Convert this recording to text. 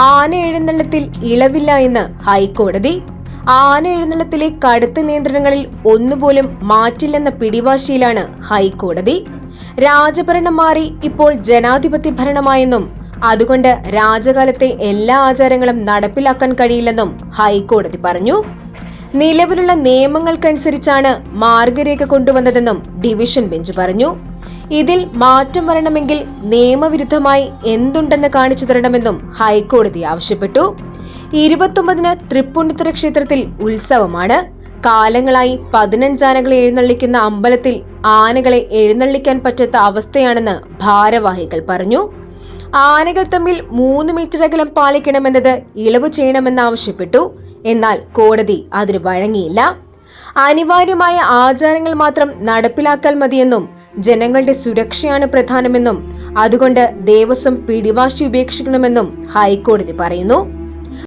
ആന എഴുന്നള്ളത്തിൽ ഇളവില്ല എന്ന് ഹൈക്കോടതി. ആന എഴുന്നള്ളത്തിലെ കടുത്ത നിയന്ത്രണങ്ങളിൽ ഒന്നുപോലും മാറ്റില്ലെന്ന പിടിവാശിയിലാണ് ഹൈക്കോടതി. രാജഭരണം മാറി ഇപ്പോൾ ജനാധിപത്യ ഭരണമായെന്നും അതുകൊണ്ട് രാജകാലത്തെ എല്ലാ ആചാരങ്ങളും നടപ്പിലാക്കാൻ കഴിയില്ലെന്നും ഹൈക്കോടതി പറഞ്ഞു. നിലവിലുള്ള നിയമങ്ങൾക്കനുസരിച്ചാണ് മാർഗരേഖ കൊണ്ടുവന്നതെന്നും ഡിവിഷൻ ബെഞ്ച് പറഞ്ഞു. ഇതിൽ മാറ്റം വരണമെങ്കിൽ നിയമവിരുദ്ധമായി എന്തുണ്ടെന്ന് കാണിച്ചു തരണമെന്നും ഹൈക്കോടതി ആവശ്യപ്പെട്ടു. ഇരുപത്തൊമ്പതിന് തൃപ്പൂണിത്തുറ ക്ഷേത്രത്തിൽ ഉത്സവമാണ്. കാലങ്ങളായി പതിനഞ്ചാനകളെ എഴുന്നള്ളിക്കുന്ന അമ്പലത്തിൽ ആനകളെ എഴുന്നള്ളിക്കാൻ പറ്റാത്ത അവസ്ഥയാണെന്ന് ഭാരവാഹികൾ പറഞ്ഞു. ആനകൾ തമ്മിൽ മൂന്ന് മീറ്റർ അകലം പാലിക്കണമെന്നത് ഇളവ് ചെയ്യണമെന്നാവശ്യപ്പെട്ടു. എന്നാൽ കോടതി അതിന് വഴങ്ങിയില്ല. അനിവാര്യമായ ആചാരങ്ങൾ മാത്രം നടപ്പിലാക്കാൻ മതിയെന്നും ജനങ്ങളുടെ സുരക്ഷയാണ് പ്രധാനമെന്നും അതുകൊണ്ട് ദേവസ്വം പിടിവാശി ഉപേക്ഷിക്കണമെന്നും ഹൈക്കോടതി പറയുന്നു.